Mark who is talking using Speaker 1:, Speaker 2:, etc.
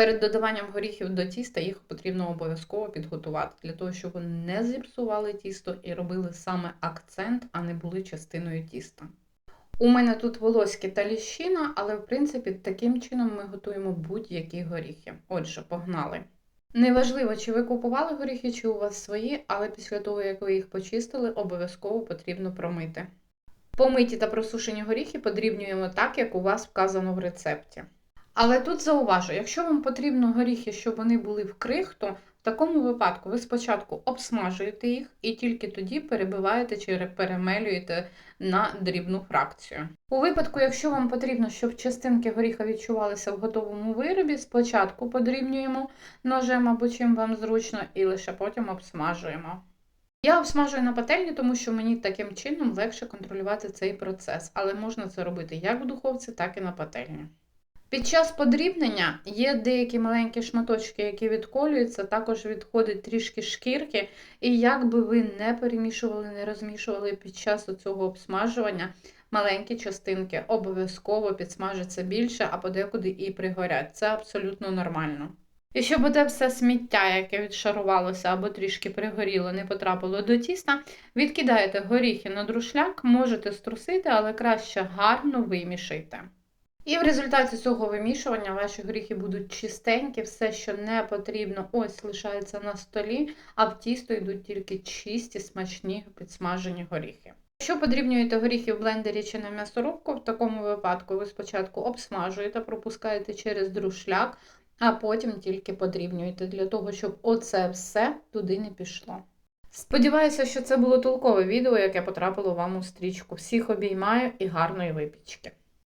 Speaker 1: Перед додаванням горіхів до тіста їх потрібно обов'язково підготувати для того, щоб вони не зіпсували тісто і робили саме акцент, а не були частиною тіста. У мене тут волоські та ліщина, але в принципі таким чином ми готуємо будь-які горіхи. Отже, погнали. Неважливо, чи ви купували горіхи, чи у вас свої, але після того, як ви їх почистили, обов'язково потрібно промити. Помиті та просушені горіхи подрібнюємо так, як у вас вказано в рецепті. Але тут зауважу, якщо вам потрібно горіхи, щоб вони були в крихту, в такому випадку ви спочатку обсмажуєте їх і тільки тоді перебиваєте чи перемелюєте на дрібну фракцію. У випадку, якщо вам потрібно, щоб частинки горіха відчувалися в готовому виробі, спочатку подрібнюємо ножем або чим вам зручно, і лише потім обсмажуємо. Я обсмажую на пательні, тому що мені таким чином легше контролювати цей процес, але можна це робити як в духовці, так і на пательні. Під час подрібнення є деякі маленькі шматочки, які відколюються, також відходить трішки шкірки, і як би ви не перемішували, не розмішували під час цього обсмажування, маленькі частинки обов'язково підсмажаться більше, а подекуди і пригорять. Це абсолютно нормально. І щоб оте все сміття, яке відшарувалося або трішки пригоріло, не потрапило до тіста, відкидаєте горіхи на друшляк, можете струсити, але краще гарно вимішайте. І в результаті цього вимішування ваші горіхи будуть чистенькі, все, що не потрібно, ось лишається на столі, а в тісто йдуть тільки чисті, смачні підсмажені горіхи. Якщо подрібнюєте горіхи в блендері чи на м'ясорубку, в такому випадку ви спочатку обсмажуєте, пропускаєте через друшляк, а потім тільки подрібнюєте для того, щоб оце все туди не пішло. Сподіваюся, що це було толкове відео, яке потрапило вам у стрічку. Всіх обіймаю і гарної випічки!